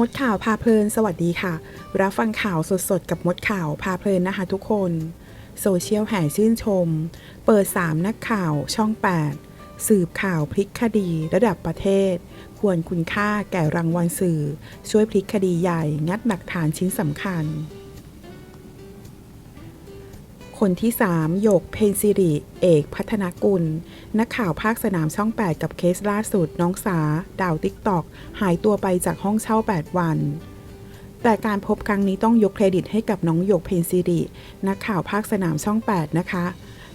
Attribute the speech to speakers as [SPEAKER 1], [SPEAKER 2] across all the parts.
[SPEAKER 1] มดข่าวพาเพลินสวัสดีค่ะ รับฟังข่าวสดๆ กับมดข่าวพาเพลินนะคะทุกคน โซเชียลแห่ชื่นชม เปิด 3 นักข่าวช่อง 8 สืบข่าวพลิกคดีระดับประเทศ ควรคุณค่าแก่รางวัลสื่อ ช่วยพลิกคดีใหญ่งัดหลักฐานชิ้นสำคัญ คนที่3หยกเพนซิริ เอกพัฒนกุล นักข่าวภาคสนามช่อง 8 กับเคสล่าสุดน้องสา ดาวติ๊กตอก หายตัวไปจากห้องเช่า 8 วัน แต่การพบครั้งนี้ต้องยกเครดิตให้กับน้องหยกเพนซิริ นักข่าวภาคสนามช่อง 8 นะคะ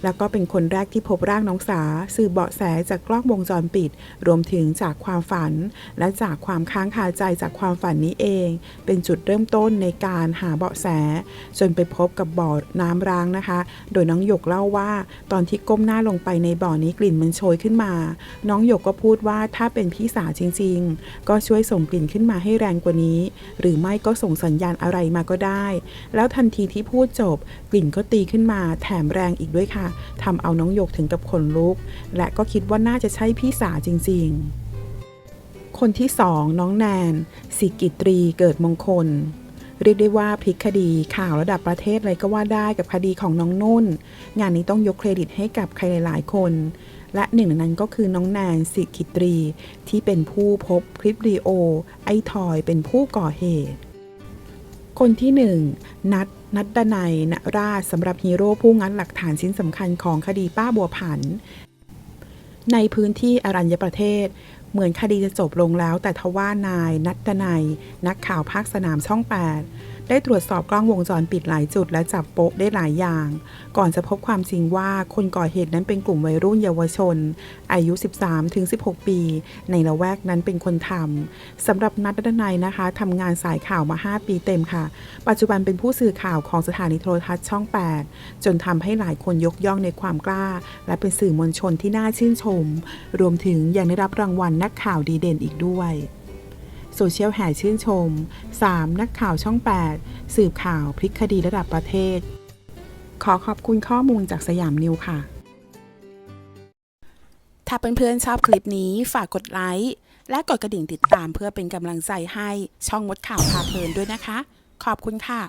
[SPEAKER 1] แล้วก็เป็นคนแรกที่พบร่างน้องสาสืบเบาะแสจากกล้องวงจรปิด รวมถึงจากความฝัน และจากความค้างคาใจจากความฝันนี้เอง เป็นจุดเริ่มต้นในการหาเบาะแส จนไปพบกับบ่อน้ำร้างนะคะ โดยน้องหยกเล่าว่า ตอนที่ก้มหน้าลงไปในบ่อนี้กลิ่นมันโชยขึ้นมา น้องหยกก็พูดว่าถ้าเป็นพี่สาวจริง ๆ ก็ช่วยส่งกลิ่นขึ้นมาให้แรงกว่านี้ หรือไม่ก็ส่งสัญญาณอะไรมาก็ได้ แล้วทันทีที่พูดจบ กลิ่นก็ตีขึ้นมาแถมแรงอีกด้วยค่ะทำเอาน้องหยกถึงกับขนลุก และก็คิดว่าน่าจะใช่พี่สาวจริงๆ คนที่สองน้องแนน สิกิตรีเกิดมงคล เรียกได้ว่าพลิกคดีข่าวระดับประเทศเลยก็ว่าได้กับคดีของน้องนุ่น งานนี้ต้องยกเครดิตให้กับใครหลาย ๆ คนและหนึ่งในนั้นก็คือน้องแนนสิกิตรี ที่เป็นผู้พบคลิปวิดีโอ ไอทอยเป็นผู้ก่อเหตุ คนที่หนึ่งนัดนัดดนัยณราชสำหรับฮีโร่ผู้งัดหลักฐานชิ้นสำคัญของคดีป้าบัวผัน ในพื้นที่อรัญญประเทศ เหมือนคดีจะจบลงแล้วแต่ทว่านายนัดดนัย นักข่าวภาคสนามช่อง 8 ได้ตรวจสอบกล้องวงจรปิดหลายจุดและจับโป๊ะได้หลายอย่าง ก่อนจะพบความจริงว่าคนก่อเหตุนั้นเป็นกลุ่มวัยรุ่นเยาวชน อายุ 13-16 ปี ในละแวกนั้นเป็นคนทำสำหรับนัดดนัยนะคะทำงานสายข่าวมา 5 ปีเต็มค่ะ ปัจจุบันเป็นผู้สื่อข่าวของสถานีโทรทัศน์ช่อง 8 จนทำให้หลายคนยกย่องในความกล้า และเป็นสื่อมวลชนที่น่าชื่นชม รวมถึงยังได้รับรางวัลนักข่าวดีเด่นอีกด้วย โซเชียลแห่ชื่นชม 3. นักข่าวช่อง 8 สืบข่าวพลิกคดีระดับประเทศ ขอขอบคุณข้อมูลจากสยามนิวค่ะ ถ้าเพื่อนๆชอบคลิปนี้ฝากกดไลค์และกดกระดิ่งติดตามเพื่อเป็นกำลังใจให้ช่องมดข่าวพาเพลินด้วยนะคะ ขอบคุณค่ะ